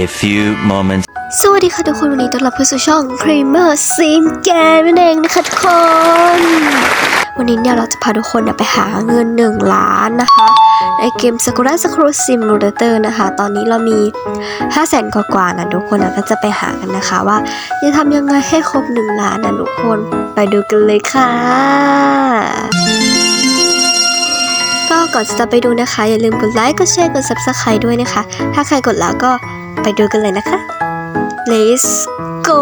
A few moments สวัสดีค่ะทุกคน วันนี้ต้อนรับเข้าสู่ช่อง Primer Sim Game นั่นเองนะคะทุกคน วันนี้เนี่ยเราจะพาทุกคนไปหาเงิน 1 ล้านนะคะ ในเกม Sakura Sakura Simulator นะคะ ตอนนี้เรามี 5 0 0แสนกว่าๆนะทุกคนนะก็จะไปหากันนะคะว่าจะทำยังไงให้ครบ 1 ล้านนะทุกคนไปดูกันเลยค่ะก็ก่อนจะไปดูนะคะ อย่าลืมกดไลค์ กดแชร์ กด subscribe ด้วยนะคะ ถ้าใครกดแล้วก็ ไปดูกันเลยนะคะ Let's go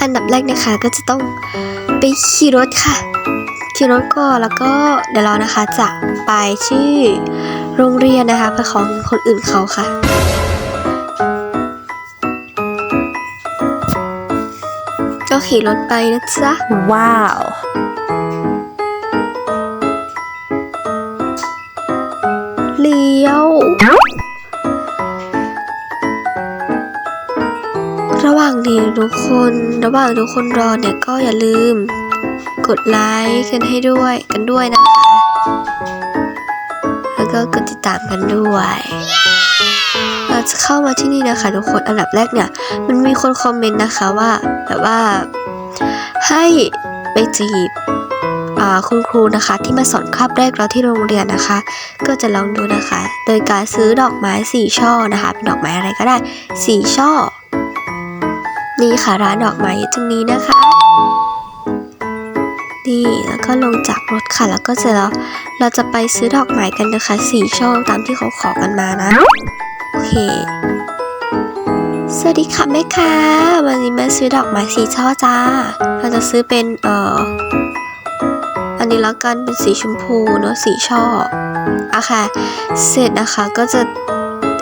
อันดับแรกนะคะก็จะต้องไปขี่รถค่ะ ขี่รถก่อนแล้วก็เดี๋ยวเรานะคะจะไปที่โรงเรียนนะคะไปของคนอื่นเขาค่ะก็ขี่รถไปนะจ๊ะ ว้าว ทุกคน ระหว่างทุกคนรอเนี่ยก็อย่าลืม กดไลค์กันให้ด้วยกันด้วยนะคะ แล้วก็กดติดตามกันด้วย เราจะเข้ามาที่นี่นะคะ ทุกคนอันดับแรกเนี่ย มันมีคนคอมเมนต์นะคะว่าแบบว่าให้ไปจีบคุณครูนะคะที่มาสอนคาบแรกเราที่โรงเรียนนะคะ ก็จะลองดูนะคะ โดยการซื้อดอกไม้สี่ช่อนะคะเป็นดอกไม้อะไรก็ได้สี่ช่อ นี่ค่ะร้านดอกไม้อยู่ตรงนี้นะคะ นี่แล้วก็ลงจากรถค่ะ แล้วก็จะเราเราจะไปซื้อดอกไม้กันนะคะสี่ช่อตามที่เขาขอกันมานะ โอเค สวัสดีค่ะแม่ค้าวันนี้มาซื้อดอกไม้สีช่อจ้า เราจะซื้อเป็นเอ่ออันนี้แล้วกันเป็นสีชมพูเนาะสีช่ออะค่ะ เสร็จนะคะก็จะ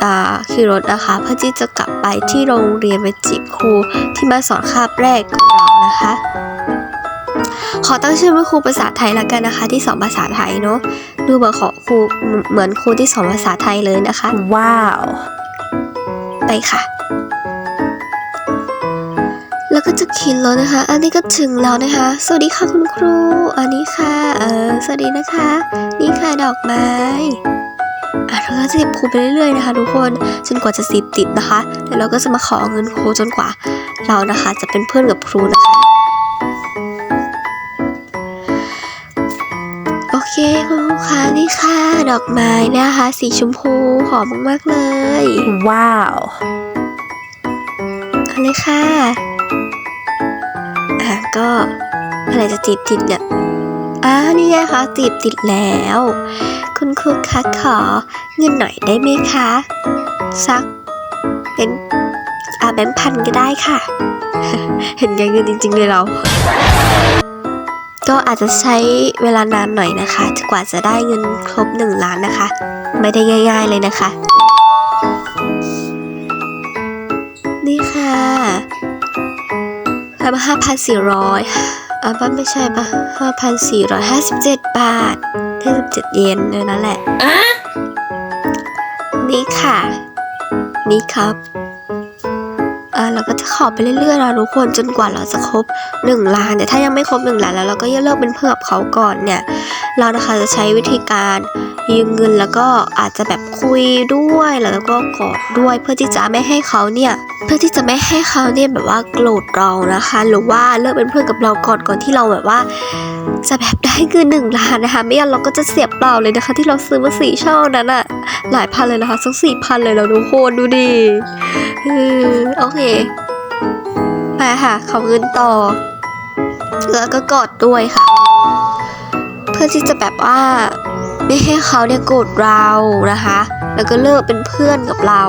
อ่าขี่รถนะคะ เพื่อที่จะกลับไปที่โรงเรียนไปจีบครูที่มาสอนคาบแรกของเรานะคะ ขอตั้งชื่อว่าครูภาษาไทยแล้วกันนะคะ ที่สอนภาษาไทยเนาะดูเหมือนขอครูเหมือนครูที่สอนภาษาไทยเลยนะคะ ว้าว ไปค่ะแล้วก็จะขี่รถนะคะ อันนี้ก็ถึงแล้วนะคะ สวัสดีค่ะคุณครู อันนี้ค่ะ เออ สวัสดีนะคะ นี่ค่ะดอกไม้อะ เราก็จะจีบครูไปเรื่อยๆนะคะ ทุกคนจนกว่าจะจีบติดนะคะ แล้วเราก็จะมาขอเงินครูจนกว่า เรานะคะ จะเป็นเพื่อนกับครูนะคะ โอเคคุณครูคะนี่ค่ะ ดอกไม้นะคะ สีชมพูหอมมากๆเลย ว้าวเอาเลยค่ะอะก็อะไรจะจีบติดเนี่ย อ่านี่ไงคะจีบติดแล้ว คุณครูคะขอเงินหน่อยได้ไหมคะ สักเป็นอาแบงค์พันก็ได้ค่ะ เห็นไงเงินจริง ๆ เลยเรา ก็อาจจะใช้เวลานานหน่อยนะคะกว่าจะได้เงินครบหนึ่งล้านนะคะ ไม่ได้ง่าย ๆเลยนะคะ นี่ค่ะแล้วห้าพันสี่ร้อย อะบ้านไม่ใช่ปะห้าพันสี่ร้อยห้าสิบเจ็ดบาทห้าสิบเจ็ดเยนเลยนั่นแหละนี่ค่ะ นี่ครับอ่าเราก็จะขอไปเรื่อยๆนะทุกคนจนกว่าเราจะครบหนึ่งล้านแต่ถ้ายังไม่ครบหนึ่งล้านแล้วเราก็อย่าเลิกเป็นเพื่อนกับเขาก่อนเนี่ย เรานะคะจะใช้วิธีการ ยืมเงินแล้วก็อาจจะแบบคุยด้วยแล้วก็กอดด้วยเพื่อที่จะไม่ให้เขาเนี่ยเพื่อที่จะไม่ให้เขาเนี่ยแบบว่าโกรธเรานะคะ หรือว่าเลิกเป็นเพื่อนกับเราก่อนก่อนที่เราแบบว่า จะแบบได้เงินหนึ่งล้านนะคะ ไม่งั้นเราก็จะเสียเปล่าเลยนะคะ ที่เราซื้อมาสี่ช่อนั้นอะหลายพันเลยนะคะสักสี่พันเลยแล้วทุกคนดูดิเออโอเคไปค่ะขอเงินต่อแล้วก็กอดด้วยค่ะ เพื่อที่จะแบบว่า ไม่ให้เขาเนี่ยโกรธเรานะคะ แล้วก็เลิกเป็นเพื่อนกับเรา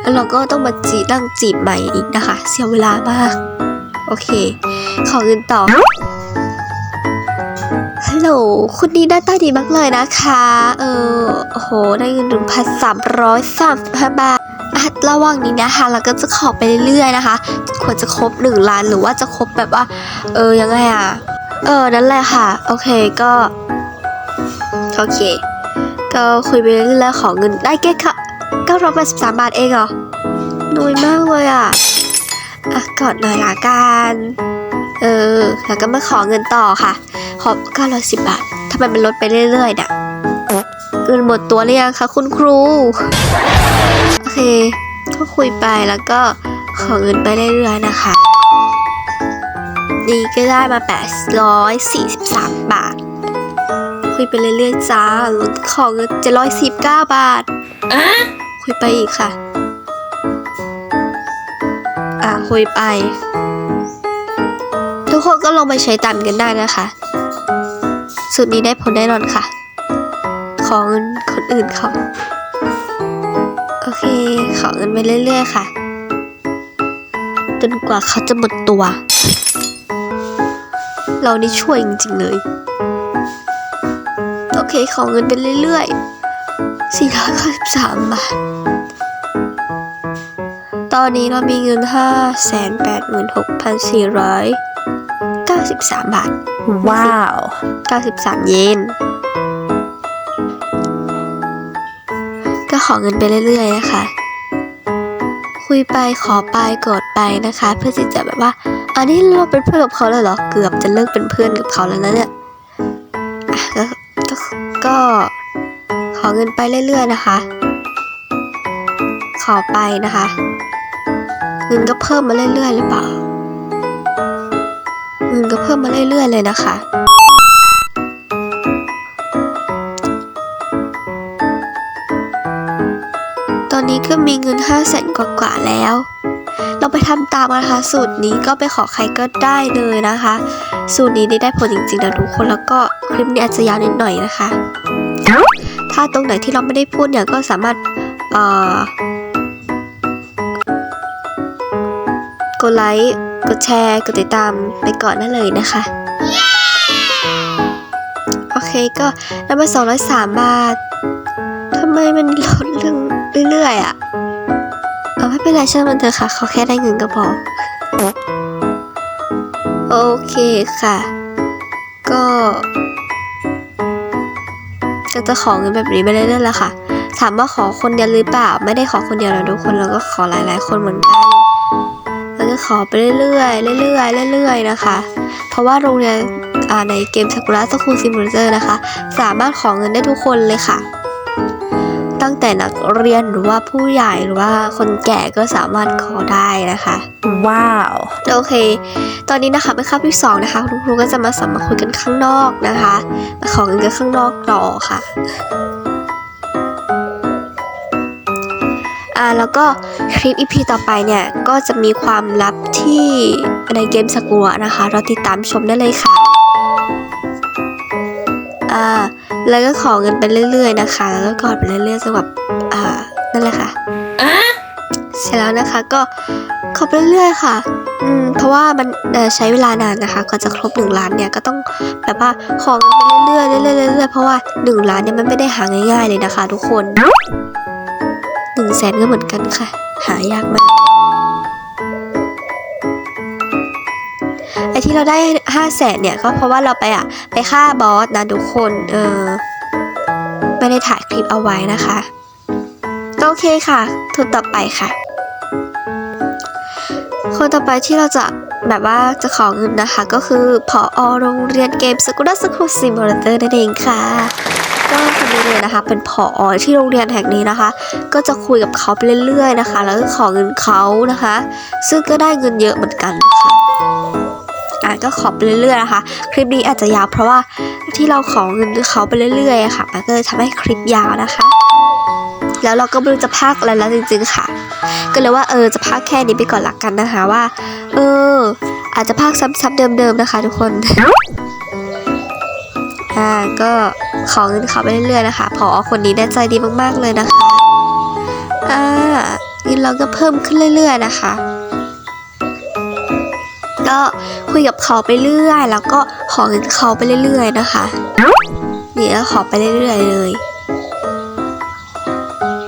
แล้วเราก็ต้องมาจีบตั้งจีบใหม่อีกนะคะ เสียเวลามาก โอเค ขอเงินต่อฮัลโหลคุณนี้หน้าตาดีมากเลยนะคะ เออโอ้โห ได้เงินหนึ่งพันสามร้อยสามสิบห้าบาทอะระหว่างนี้นะคะเราก็จะขอไปเรื่อยๆนะคะ ควรจะครบหนึ่งล้านหรือว่าจะครบแบบว่า เออยังไงอะเออนั่นแหละค่ะ โอเคก็ โอเค ก็คุยไปเรื่อยๆขอเงินได้แค่ค่ะ983บสามบาทเองเหรอน้อยมากเลยอะ อะกอดหน่อยละกันเออ แล้วก็มาขอเงินต่อค่ะ ขอ910บบาททำไมมันลดไปเรื่อยๆเนี่ยเงินหมดตัวหรือยังคะคุณครู โอเค ก็คุยไปแล้วก็ขอเงินไปเรื่อยๆนะคะ นี่ก็ได้มา 843 บาท คุยไปเรื่อยๆจ้าแล้วขอเงิน719บาทคุยไปอีกค่ะ อ่าคุยไป ทุกคนก็ลองไปใช้ตามกันได้นะคะ สูตรนี้ได้ผลแน่นอนค่ะ ขอเงินคนอื่นเขาโอเค ขอเงินไปเรื่อยๆค่ะจนกว่าเขาจะหมดตัว เรานี่ช่วยจริงๆเลย โอเคขอเงินไปเรื่อยๆ493บาท ตอนนี้เรามีเงิน586,493บาท ว้าว93เยน ก็ขอเงินไปเรื่อยๆนะคะคุยไปขอไปกดไปนะคะ เพื่อที่จะแบบว่า อันนี้เราเป็นเพื่อนกับเขาแล้วเหรอ เกือบจะเลิกเป็นเพื่อนกับเขาแล้วนะเนี่ย เงินไปเรื่อยๆนะคะ ขอไปนะคะ เงินก็เพิ่มมาเรื่อยๆหรือเปล่า เงินก็เพิ่มมาเรื่อยๆเลยนะคะ ตอนนี้ก็มีเงิน5 0 0แสนกว่าๆแล้วเราไปทำตามนะคะสูตรนี้ก็ไปขอใครก็ได้เลยนะคะ สูตรนี้ได้ผลจริงๆนะทุกคนแล้วก็คลิปนี้อาจจะยาวนิดหน่อยนะคะ ถ้าตรงไหนที่เราไม่ได้พูดเนี่ยก็สามารถเอ่อกดไลค์กดแชร์กดติดตามไปก่อนได้เลยนะคะ โอเคก็ได้มา203 บาททำไมมันลดลงเรื่อยๆอะเอาไม่เป็นไรช่างมันเถอะค่ะ เขาแค่ได้เงินก็พอโอเคค่ะ ก็ก็ จะขอเงินแบบนี้ไปเรื่อยๆเละค่ะ ถามว่าขอคนเดียวหรือเปล่า ไม่ได้ขอคนเดียวนะทุกคนเราก็ขอหลาย ๆ คนเหมือนกันแล้วก็ขอไปเรื่อยๆเรื่อยๆเรื่อยๆนะคะ เพราะว่าโรงเรียนในเกมซากุระสคูลซิมูเลเตอร์นะคะ สามารถขอเงินได้ทุกคนเลยค่ะ ตั้งแต่นักเรียนหรือว่าผู้ใหญ่หรือว่าคนแก่ก็สามารถขอได้นะคะ ว้าวโอเค ตอนนี้นะคะเป็นคาบที่สองนะคะคุณครูก็จะมาสอนมาคุยกันข้างนอกนะคะมาขอเงินกันข้างนอกต่อค่ะอ่าแล้วก็คลิป EP ต่อไปเนี่ย ก็จะมีความลับที่ในเกมสกัวนะคะ เราติดตามชมได้เลยค่ะอ่า แล้วก็ขอเงินไปเรื่อย ๆ นะคะ แล้วก็กอดไปเรื่อยๆจนแบบอ่านั่นแหละค่ะเสร็จแล้วนะคะก็ขอไปเรื่อยๆค่ะ อืม เพราะว่ามันเอ่อใช้เวลานานนะคะก่อนจะครบหนึ่งล้านเนี่ยก็ต้องแบบว่าขอเงินไปเรื่อยๆเรื่อยๆเรื่อยๆเพราะว่าหนึ่งล้านเนี่ยมันไม่ได้หาง่าย ๆเลยนะคะ ทุกคนหนึ่งแสนก็เหมือนกันค่ะ หายากมาก ไอที่เราได้ห้าแสนเนี่ยก็เพราะว่าเราไปอะไปฆ่าบอสนะทุกคนเออไม่ได้ถ่ายคลิปเอาไว้นะคะก็โอเคค่ะทุนต่อไปค่ะ คนต่อไปที่เราจะแบบว่าจะขอเงินนะคะ ก็คือผอโรงเรียนเกมสกุลสกุลซิมูเลเตอร์นั่นเองค่ะก็คนนี้เลยนะคะ เป็นผอที่โรงเรียนแห่งนี้นะคะ ก็จะคุยกับเขาไปเรื่อยๆนะคะ แล้วก็ขอเงินเขานะคะ ซึ่งก็ได้เงินเยอะเหมือนกันค่ะ อะก็ขอไปเรื่อยๆนะคะ คลิปนี้อาจจะยาวเพราะว่าที่เราขอเงินเขาไปเรื่อยๆค่ะ มันก็เลยทำให้คลิปยาวนะคะ แล้วเราก็ไม่รู้จะพากอะไรแล้วจริง ๆค่ะ ก็เลยว่าเออจะพากแค่นี้ไปก่อนละกันนะคะว่า เออ อาจจะพากซ้ำๆเดิมๆนะคะ ทุกคนอ่าก็ขอเงินเขาไปเรื่อยๆนะคะพอคนนี้ได้ใจดีมากๆเลยนะคะอ่าเงินเราก็เพิ่มขึ้นเรื่อย ๆ นะคะ ก็คุยกับเขาไปเรื่อย แล้วก็ขอเงินเขาไปเรื่อยๆนะคะนี่ก็ขอไปเรื่อยๆเลย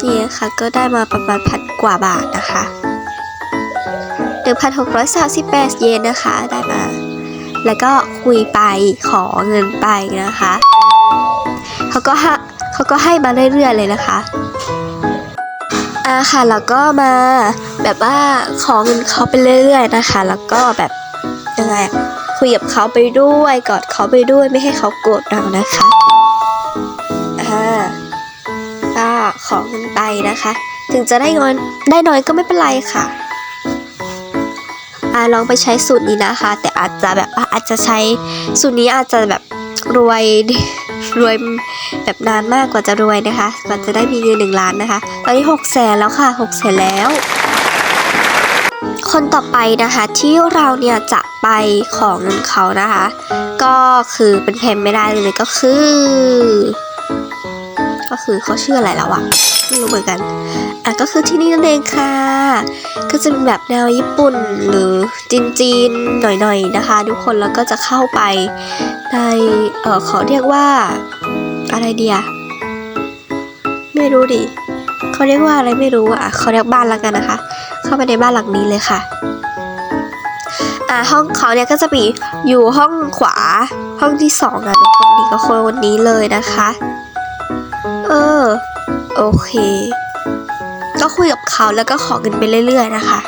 นี่นะคะก็ได้มาประมาณพันกว่าบาทนะคะ1,638 เยนนะคะ ได้มา แล้วก็คุยไปขอเงินไปนะคะเขาก็ให้เขาก็ให้มาเรื่อยๆเลยนะคะอ่าค่ะแล้วก็มาแบบว่าขอเงินเขาไปเรื่อยๆนะคะ แล้วก็แบบ ยังไงคุยกับเขาไปด้วยกอดเขาไปด้วยไม่ให้เขาโกรธเรานะคะอ่าขอเงินไปนะคะ ถึงจะได้น้อยได้น้อยก็ไม่เป็นไรค่ะอาลองไปใช้สูตรนี้นะคะ แต่อาจจะแบบว่าอาจจะใช้สูตรนี้อาจจะแบบรวยรวยแบบนานมากกว่าจะรวยนะคะ กว่าจะได้มีเงินหนึ่งล้านนะคะ ตอนนี้หกแสนแล้วค่ะหกแสนแล้ว คนต่อไปนะคะที่เราเนี่ยจะไปของเงินเขานะคะ ก็คือเป็นเพนไม่ได้เลยก็คือ ก็คือเขาชื่ออะไรแล้วอะไม่รู้เหมือนกันอะก็คือที่นี่นั่นเองค่ะ ก็จะเป็นแบบแนวญี่ปุ่นหรือจีนๆหน่อยๆนะคะ ทุกคนแล้วก็จะเข้าไปในเออเขาเรียกว่าอะไรเดียไม่รู้ดิเขาเรียกว่าอะไรไม่รู้อะเขาเรียกบ้านแล้วกันนะคะ เข้าไปในบ้านหลังนี้เลยค่ะอ่าห้องเขาเนี่ยก็จะมีอยู่ห้องขวาห้องที่สองอะทุกคนนี่ก็คนนี้เลยนะคะ เออโอเค ก็คุยกับเขาแล้วก็ขอเงินไปเรื่อย ๆ นะคะ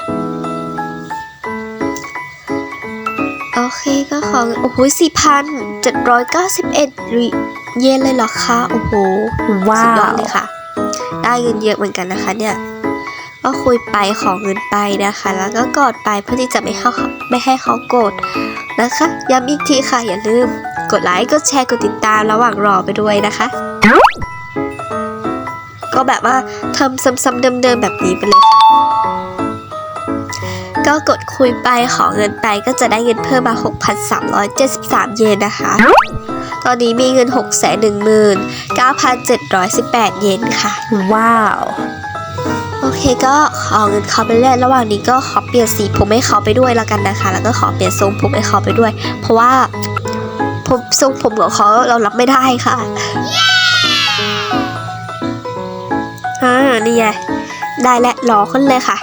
โอเคก็ขอเงินโอ้โหสี่พันเจ็ดร้อยเก้าสิบเอ็ดเยนเลยเหรอคะโอ้โหว้าสุดยอดวเลยค่ะ ได้เงินเยอะเหมือนกันนะคะเนี่ย ก็คุยไปขอเงินไปนะคะ แล้วก็กอดไปเพื่อที่จะไม่ให้เขาไม่ให้เขาโกรธนะคะย้ำอีกทีค่ะอย่าลืม กดไลค์กดแชร์กดติดตามระหว่างรอไปด้วยนะคะ ก็แบบว่าทำซ้ำๆเดิมๆแบบนี้ไปเลยค่ะก็กดคุยไปขอเงินไปก็จะได้เงินเพิ่มมา 6,373 เยนนะคะ ตอนนี้มีเงิน 619,718 เยนค่ะ ว้าว เคก็ขอเงินเขาไปเรื่อยระหว่างนี้ก็ขอเปลี่ยนสีผมให้เขาไปด้วยแล้วกันนะคะ แล้วก็ขอเปลี่ยนทรงผมให้เขาไปด้วย เพราะว่าผมทรงผมของเขาเรารับไม่ได้ค่ะอ่านี่ไงได้และรอขึ้นเลยค่ะ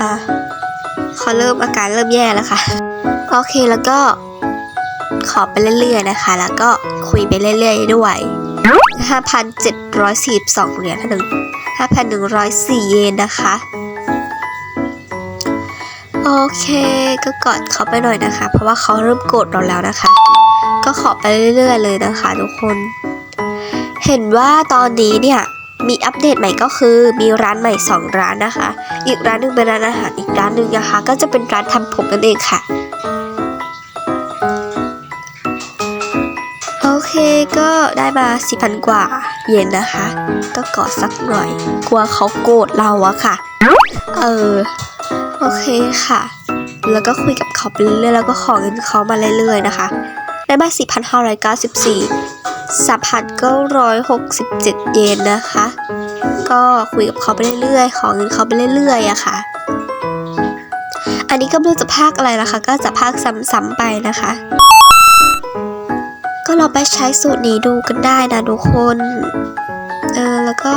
อะเขาเริ่มอาการเริ่มแย่แล้วค่ะโอเคแล้วก็ขอไปเรื่อยๆนะคะ แล้วก็คุยไปเรื่อยๆด้วย 5,742 เหรียญหนึ่ง5,104 เยนนะคะ โอเคก็กอดเขาไปหน่อยนะคะ เพราะว่าเขาเริ่มโกรธเราแล้วนะคะ ก็ขอไปเรื่อยๆเลยนะคะทุกคน เห็นว่าตอนนี้เนี่ยมีอัปเดตใหม่ก็คือมีร้านใหม่ 2 ร้านนะคะ อีกร้านหนึ่งเป็นร้านอาหารอีกร้านหนึ่งนะคะ ก็จะเป็นร้านทำผมนั่นเองค่ะ ก็ได้มาสิพันกว่าเยนนะคะ ก็กอดสักหน่อย กลัวเขาโกรธเราอะค่ะ เออ โอเคค่ะ แล้วก็คุยกับเขาไปเรื่อยๆแล้วก็ขอเงินเขามาเรื่อยๆนะคะ ได้มา4,594 3,967เก้าสิบสี่สัมผัสก็ร้อยหกสิบเจ็ดเยนนะคะ ก็คุยกับเขาไปเรื่อยๆ ขอเงินเขาไปเรื่อยๆอะค่ะ อันนี้ก็ไม่รู้จะพากอะไรนะคะ ก็จะพากซ้ำๆไปนะคะ ก็เราไปใช้สูตรนี้ดูกันได้นะทุกคนเออแล้วก็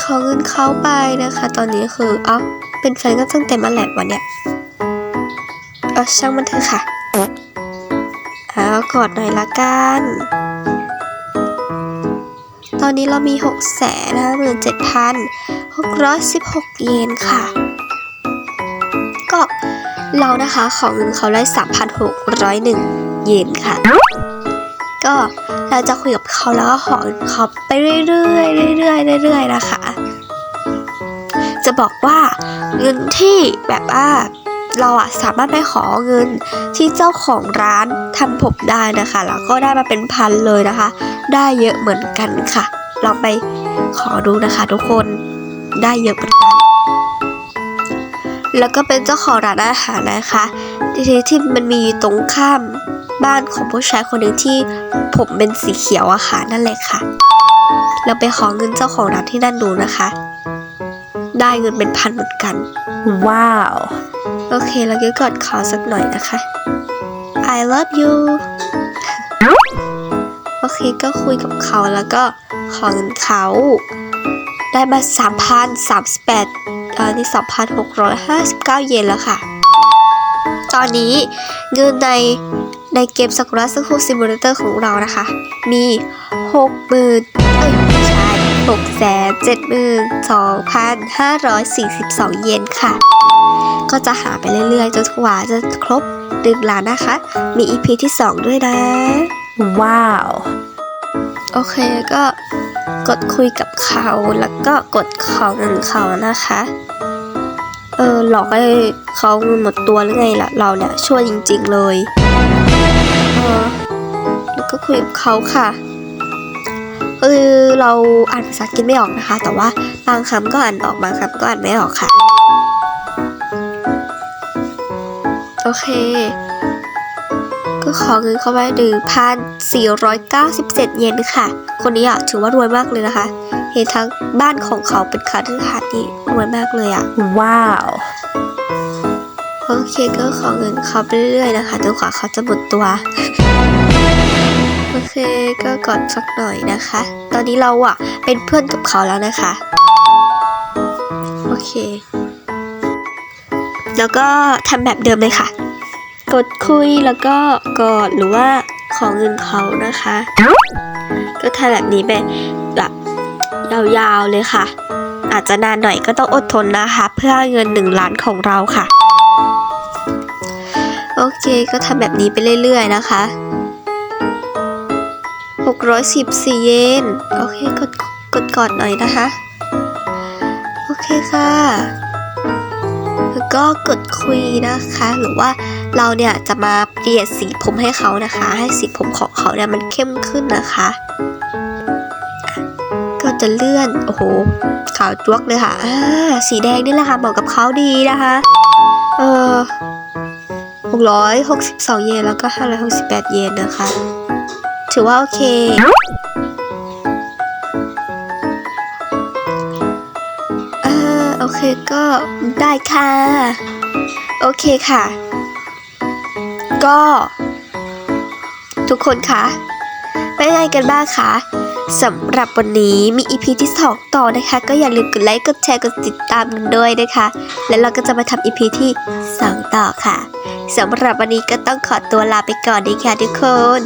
ขอเงินเขาไปนะคะ ตอนนี้คืออ๋อเป็นแฟนก็ตั้งแต่มื่อไหร่วันเนี้ยเออช่างมันเถอะค่ะเอากอดหน่อยละกัน ตอนนี้เรามี6กแสนห้าหมื่นเจ็ดพันหกร้อยสิบหกเยนค่ะ ก็เรานะคะขอเงินเขาได้สามพันหกร้อยหนึ่งเยนค่ะ ก็เราจะคุยกับเขาแล้วก็ขอเขาไปเรื่อยๆเรื่อยๆเรื่อยๆนะคะ จะบอกว่าเงินที่แบบว่าเราอะสามารถไปขอเงินที่เจ้าของร้านทำผมได้นะคะ แล้วก็ได้มาเป็นพันเลยนะคะ ได้เยอะเหมือนกันค่ะ ลองไปขอดูนะคะ ทุกคนได้เยอะเหมือนกันแล้วก็เป็นเจ้าของร้านอาหารนะคะ ที่ที่มันมีตรงข้าม บ้านของผู้ชายคนหนึ่งที่ผมเป็นสีเขียวอะค่ะนั่นแหละค่ะ เราไปขอเงินเจ้าของร้านที่นั่นดูนะคะ ได้เงินเป็นพันเหมือนกัน ว้าว โอเคเราก็กอดเขาสักหน่อยนะคะ I love you โอเคก็คุยกับเขาแล้วก็ขอเงินเขาได้มา3,038เอ่อนี่2,659 เยนแล้วค่ะ ตอนนี้เงินใน ในเกม Sakura s c h o o l Simulator ของเรานะคะ มี 60,000เอ้ยไม่ใช่672,542เยนค่ะ ก็จะหาไปเรื่อยๆ จนกว่าจะครบหนึ่งล้านนะคะ มี EP ที่ 2 ด้วยนะ ว้าว โอเคก็กดคุยกับเขาแล้วก็กดของเงินเขานะคะ เออหลอกให้เขาเงินหมดตัวหรือไงล่ะ เราเนี่ยช่วยจริง ๆ เลยเออแล้วก็ คุยกับเขาค่ะคือเราอ่านภาษาอังกฤษไม่ออกนะคะ แต่ว่าบางคำก็อ่านออกบางคำก็อ่านไม่ออกค่ะ โอเค ก็ขอเงินเข้าไปหนึ่งพันสี่ร้อยเก้าสิบเจ็ดเยนค่ะ คนนี้อะถือว่ารวยมากเลยนะคะเห็นทั้งบ้านของเขาเป็นคาร์หาดนี่รวยมากเลยอะ ว้าวโอเคก็ขอเงินเขาไปเรื่อยๆนะคะจนกว่าเขาจะหมดตัวโอ เคก็กดสักหน่อยนะคะ ตอนนี้เราอะเป็นเพื่อนกับเขาแล้วนะคะ โอเค แล้วก็ทำแบบเดิมเลยค่ะ กดคุยแล้วก็กอดหรือว่าขอเงินเขานะคะ ก็ทำแบบนี้ไปแบบยาวๆเลยค่ะ อาจจะนานหน่อยก็ต้องอดทนนะคะ เพื่อเงินหนึ่งล้านของเราค่ะ โอเคก็ทำแบบนี้ไปเรื่อยๆนะคะ 614 เยน โอเค กดกดก่อนหน่อยนะคะ โอเคค่ะแล้วก็กดคุยนะคะ หรือว่าเราเนี่ยจะมาเปลี่ยนสีผมให้เขานะคะ ให้สีผมของเขาเนี่ยมันเข้มขึ้นนะคะ ก็จะเลื่อน โอ้โห ขาวจ้วกเลยค่ะอ่าสีแดงนี่แหละค่ะ เหมาะกับเขาดีนะคะ เออ662 เยน แล้วก็ 568 เยนนะคะ ถือว่าโอเค เออโอเคก็ได้ค่ะ โอเคค่ะ ก็ ทุกคนคะเป็นไงกันบ้างคะสำหรับวันนี้มี EP ที่2ต่อนะคะ ก็อย่าลืมกดไลค์กดแชร์กดติดตามกันด้วยนะคะ แล้วเราก็จะมาทำ EP ที่2ต่อค่ะสำหรับวันนี้ก็ต้องขอตัวลาไปก่อนดีค่ะทุกคน